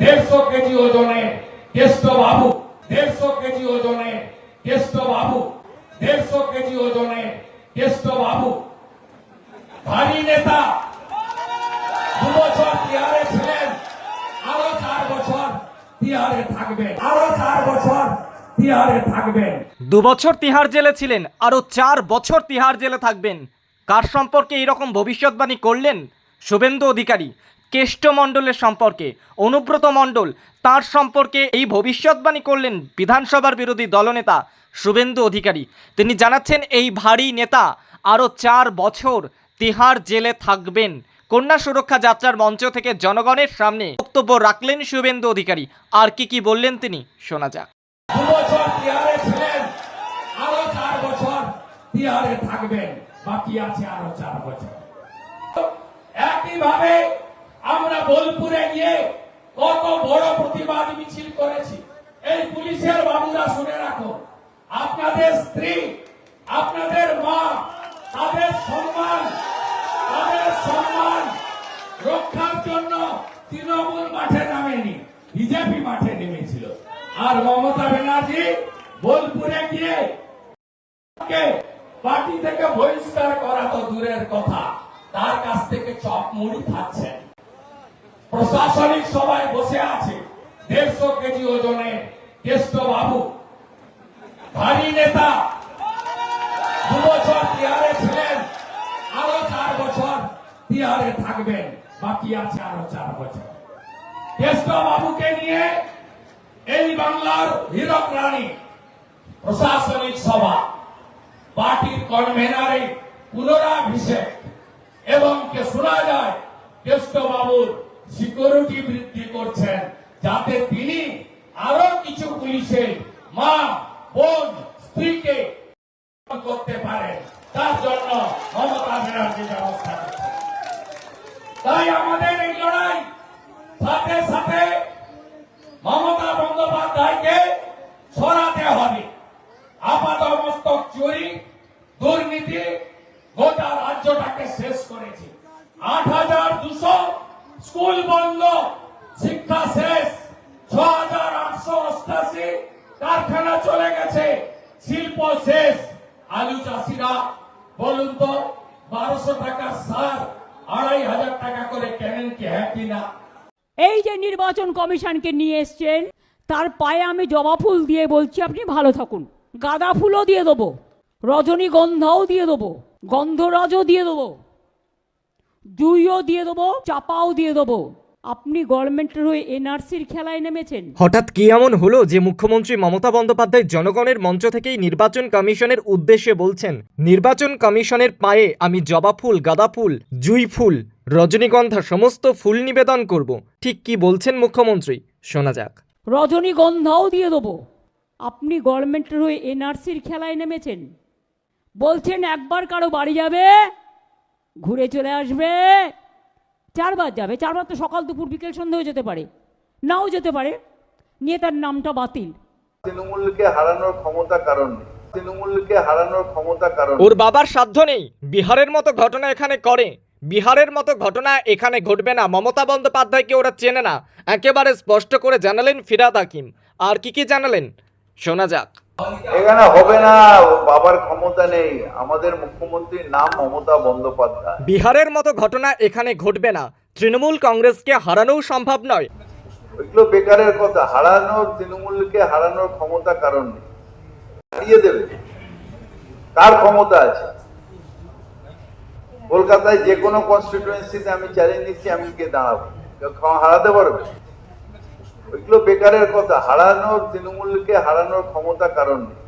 দেড়শো কেজি ওজনে কেষ্ট বাবু, দেড়শো কেজি ওজনে কেষ্ট বাবু, দেড়শো কেজি ওজনে কেষ্ট বাবু। ভারী নেতা, দু বছর তিহারে ছিলেন, আরও চার বছর তিহারে থাকবেন, আরও চার বছর দু বছর তিহার জেলে ছিলেন আরও চার বছর তিহার জেলে থাকবেন। কার সম্পর্কে এইরকম ভবিষ্যৎবাণী করলেন? শুভেন্দু অধিকারী কেষ্ট মণ্ডলের সম্পর্কে, অনুব্রত মণ্ডল তার সম্পর্কে এই ভবিষ্যৎবাণী করলেন বিধানসভার বিরোধী দলনেতা শুভেন্দু অধিকারী। তিনি জানাচ্ছেন, এই ভারী নেতা আরও চার বছর তিহার জেলে থাকবেন। কন্যা সুরক্ষা যাত্রার মঞ্চ থেকে জনগণের সামনে বক্তব্য রাখলেন শুভেন্দু অধিকারী। আর কি কি বললেন তিনি, শোনা যাক। থাকবেন। বাকি আছে আরও চার বছর। একইভাবে আমরা বোলপুরে গিয়ে কত বড় প্রতিবাদ মিছিল করেছি। এই পুলিশের বাবুরা শুনে রাখো। আপনাদের স্ত্রী, আপনাদের মা, তাদের সম্মান তাদের সম্মান রক্ষার জন্য তৃণমূল মাঠে নামেনি, বিজেপি মাঠে নেমেছিল। আর মমতা ব্যানার্জি বোলপুরে গিয়ে পার্টি থেকে বহিষ্কার করা তো দূরের কথা। তার কাছ থেকে চপ মুড়ি খাচ্ছেন। প্রশাসনিক সবাই বসে আছে দেড়শো কেজি ওজনে কেষ্ট বাবু ভারী নেতা। দু বছর তিহারে ছিলেন, আরও চার বছর তিহারে থাকবেন, বাকি আছে আরও চার বছর। কেষ্ট বাবুকে নিয়ে এই বাংলার হীরক রানী, প্রশাসনিক সভা, পার্টির কনভেনারে পুনরাভিষেক এবং কে শোনা যায় কেষ্ট বাবুর সিকিউরিটি বৃদ্ধি করছেন, যাতে তিনি আরও কিছু পুলিশের মা, বোন, স্ত্রীকে করতে পারে। তার জন্য মমতা ব্যানার্জি ব্যবস্থা তাই আমাদের এই লড়াই সাথে সাথে মমতা বন্দ্যোপাধ্যায়কে সরাতে হবে আপাত মস্তক চুরি দুর্নীতি গোটা রাজ্যটাকে শেষ করেছে আট হাজার দুশো স্কুল বন্ধ, শিক্ষা শেষ ছ হাজার আটশো অষ্টাশি কারখানা চলে গেছে, শিল্প শেষ। আলু চাষিরা, বলুন তো, বারোশো টাকার সার, আড়াই হাজার টাকা করে কেনেন কি হ্যাপি না? এই যে নির্বাচন কমিশনকে নিয়ে এসছেন, তার পায়ে আমি জবা ফুল দিয়ে বলছি, আপনি ভালো থাকুন। গাঁদা ফুলও দিয়ে দেবো, রজনীগন্ধাও দিয়ে দেবো, গন্ধরাজও দিয়ে দেবো। জুইও দিয়ে দেবো চাপাও দিয়ে দেবো। আপনি গভর্নমেন্টের হয়ে এনআরসির খেলায় নেমেছেন। হঠাৎ কি এমন হলো যে মুখ্যমন্ত্রী মমতা বন্দ্যোপাধ্যায় জনগণের মঞ্চ থেকেই নির্বাচন কমিশনের উদ্দেশ্যে বলছেন নির্বাচন কমিশনের পায়ে আমি জবা ফুল গাঁদা ফুল জুই ফুল রজনীগন্ধা সমস্ত ফুল নিবেদন করব। ঠিক কি বলছেন মুখ্যমন্ত্রী? শোনা যাক। রজনীগন্ধাও দিয়ে দেবো। আপনি গভর্নমেন্টের হয়ে এনআরসির খেলায় নেমেছেন। বলছেন একবার কারও বাড়ি যাবে ঘুরে চলে আসবে। চারবার যাবে। চারবার তো সকাল দুপুর বিকেল সন্ধ্যেও যেতে পারে। নাও যেতে পারে। নিয়ে তার নামটা বাতিল। তৃণমূলকে হারানোর ক্ষমতা কারণ তৃণমূলকে হারানোর ক্ষমতা কারণ ওর বাবার সাধ্য নেই। বিহারের মতো ঘটনা এখানে করে। বিহারের মতো ঘটনা এখানে ঘটবে না। মমতা বন্দ্যোপাধ্যায়কে ওরা চেনে না। একেবারে স্পষ্ট করে জানালেন ফিরাদ হাকিম। আর কি কি জানালেন? শোনা যাক। এখানে হবে না বাবার ক্ষমতা নেই। আমাদের মুখ্যমন্ত্রীর নাম মমতা বন্দ্যোপাধ্যায়। বিহারের মতো ঘটনা এখানে ঘটবে না। তৃণমূল কংগ্রেসকে হারানোও সম্ভব নয়। ওইগুলো বেকারের কথা। হারানোর তৃণমূলকে হারানোর ক্ষমতা কারণ নেই। হারিয়ে দেবে। কার ক্ষমতা আছে। কলকাতায় যে কোনো কনস্টিটুয়েন্সিতে আমি চ্যালেঞ্জ দিচ্ছি আমি গিয়ে দাঁড়াবো। হারাতে পারবে? ওইগুলো বেকারের কথা হারানোর তৃণমূলকে হারানোর ক্ষমতা কারণ নেই।